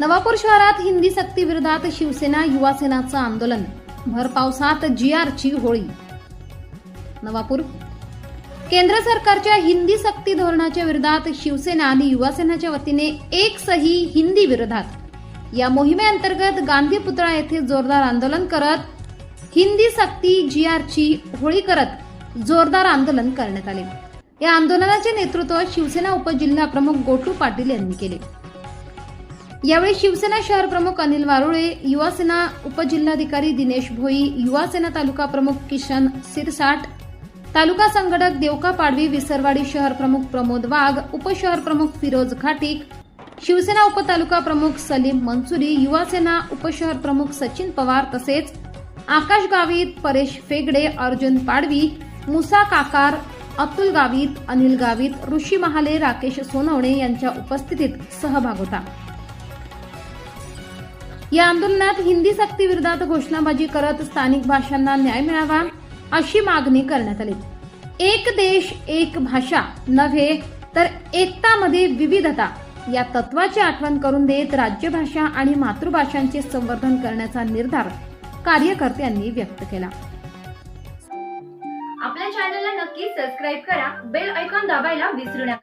नवापूर शहरात हिंदी सक्ती विरोधात शिवसेना युवा सेनाचं आंदोलन. भर पावसात जीआरची होळी. नवापूर. केंद्र सरकारच्या हिंदी सक्ती धोरणाच्या विरोधात शिवसेना आणि युवा सेनाच्या वतीने एक सही हिंदी विरोधात. या मोहिमेअंतर्गत गांधी पुतळा येथे जोरदार आंदोलन करत हिंदी सक्ती जीआरची होळी करत जोरदार आंदोलन करण्यात आले. या आंदोलनाचे नेतृत्व शिवसेना उपजिल्हा प्रमुख गोटू पाटील यांनी केले. यावेळी शिवसेना शहर प्रमुख अनिल वारुळे युवासेना उपजिल्हाधिकारी दिनेश भोई युवासेना तालुका प्रमुख किशन सिरसाट तालुका संघटक देवका पाडवी विसरवाडी शहर प्रमुख प्रमोद वाघ उपशहर प्रमुख फिरोज खाटिक शिवसेना उपतालुका प्रमुख सलीम मनसुरी युवासेना उपशहर प्रमुख सचिन पवार तसेच आकाश गावित परेश फेगडे अर्जुन पाडवी मुसा काकार अतुल गावित अनिल गावित ऋषी महाले राकेश सोनवणे यांच्या उपस्थितीत सहभाग होता. या आंदोलनात हिंदी सक्ती विरोधात घोषणाबाजी करत स्थानिक भाषांना न्याय मिळावा अशी मागणी करण्यात आली. एक देश एक भाषा नव्हे तर एकतामध्ये विविधता या तत्वाची आठवण करून देत राज्यभाषा आणि मातृभाषांचे संवर्धन करण्याचा निर्धार कार्यकर्त्यांनी व्यक्त केला. आपल्या चॅनलला नक्की सबस्क्राईब करा. बेल ऐकॉन दाबायला विसरू नका.